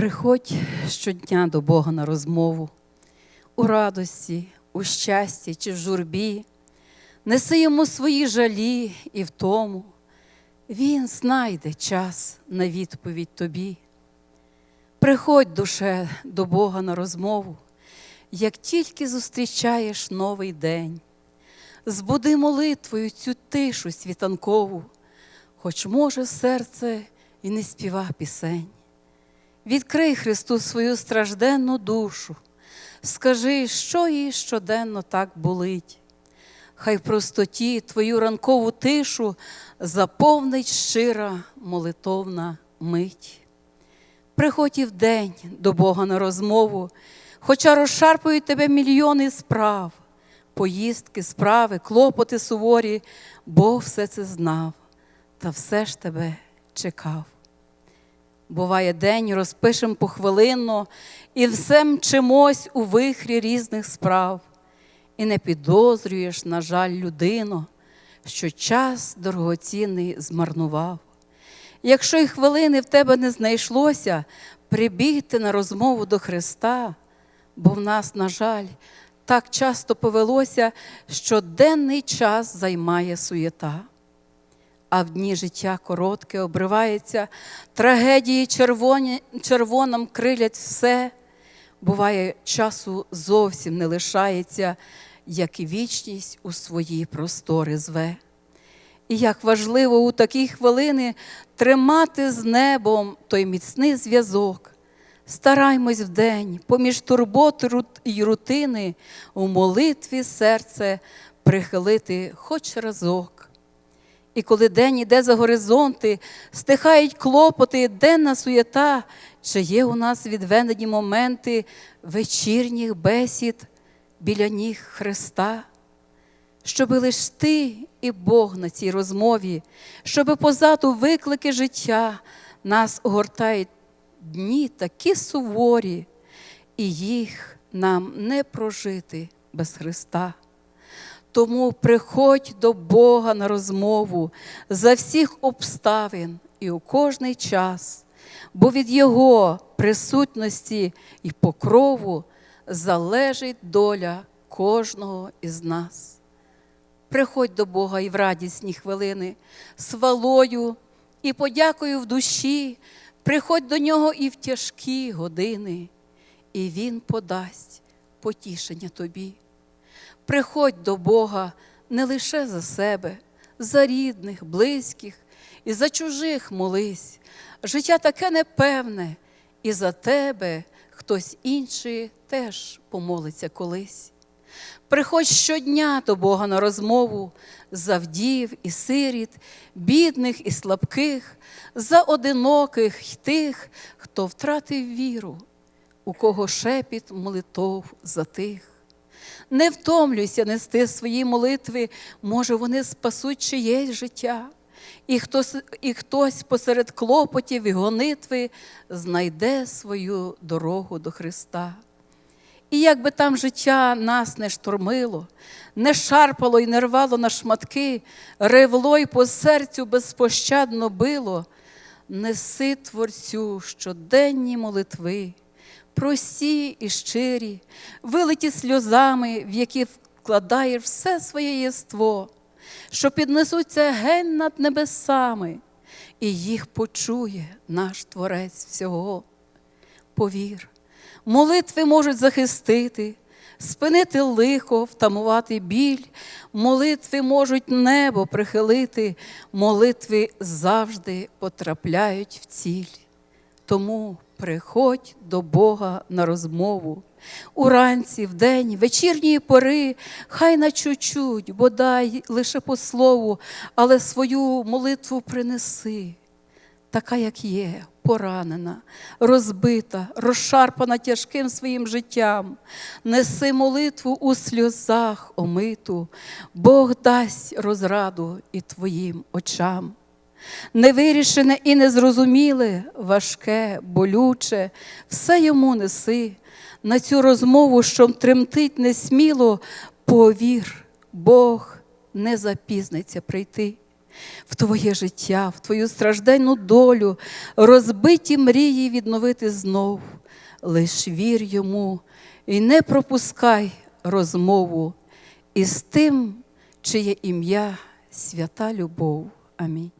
Приходь щодня до Бога на розмову, у радості, у щасті чи в журбі, неси йому свої жалі і втому. Він знайде час на відповідь тобі. Приходь, душе, до Бога на розмову, як тільки зустрічаєш новий день. Збуди молитвою цю тишу світанкову, хоч може серце і не співа пісень. Відкрий Христу свою стражденну душу, скажи, що їй щоденно так болить. Хай в простоті твою ранкову тишу заповнить щира молитовна мить. Приходь і вдень до Бога на розмову, хоча розшарпують тебе мільйони справ, поїздки, справи, клопоти суворі, Бог все це знав, та все ж тебе чекав. Буває день, розпишем похвилинно, і все мчимось у вихрі різних справ, і не підозрюєш, на жаль, людино, що час дорогоцінний змарнував. Якщо й хвилини в тебе не знайшлося, прибігти на розмову до Христа, бо в нас, на жаль, так часто повелося, що денний час займає суєта а в дні життя коротке обривається, трагедії червоні, червонам крилять все. Буває, часу зовсім не лишається, як і вічність у свої простори зве. І як важливо у такі хвилини тримати з небом той міцний зв'язок. Стараймось вдень, поміж турбот і рутини, у молитві серце прихилити хоч разок. І коли день іде за горизонти, стихають клопоти, денна суєта, чи є у нас відведені моменти вечірніх бесід біля ніг Христа, щоби лиш ти і Бог на цій розмові, щоби позаду виклики життя нас огортають дні такі суворі, і їх нам не прожити без Христа. Тому приходь до Бога на розмову за всіх обставин і у кожний час, бо від Його присутності і покрову залежить доля кожного із нас. Приходь до Бога і в радісні хвилини, свалою і подякою в душі, приходь до нього і в тяжкі години, і Він подасть потішення тобі. Приходь до Бога не лише за себе, за рідних, близьких і за чужих молись. Життя таке непевне, і за тебе хтось інший теж помолиться колись. Приходь щодня до Бога на розмову за вдів і сиріт, бідних і слабких, за одиноких й тих, хто втратив віру, у кого шепіт молитов затих. Не втомлюйся нести свої молитви, може, вони спасуть чиєсь життя, і хтось, і хтось посеред клопотів і гонитви знайде свою дорогу до Христа. І як би там життя нас не штормило, не шарпало і не рвало на шматки, ревло й по серцю безпощадно било, неси Творцю щоденні молитви прості і щирі, вилиті сльозами, в які вкладаєш все своє єство, що піднесуться гень над небесами, і їх почує наш Творець всього. Повір, молитви можуть захистити, спинити лихо, втамувати біль, молитви можуть небо прихилити, молитви завжди потрапляють в ціль. Тому приходь до Бога на розмову. Уранці, вдень, вечірньої пори, хай на чуть-чуть, бодай лише по слову, але свою молитву принеси, така, як є, поранена, розбита, розшарпана тяжким своїм життям. Неси молитву у сльозах омиту, Бог дасть розраду і твоїм очам невирішене і незрозуміле, важке, болюче, все йому неси. На цю розмову, що тремтить несміло, повір, Бог не запізниться прийти. в твоє життя, в твою стражденну долю, розбиті мрії відновити знов. Лиш вір йому і не пропускай розмову із тим, чиє ім'я свята любов. Амінь.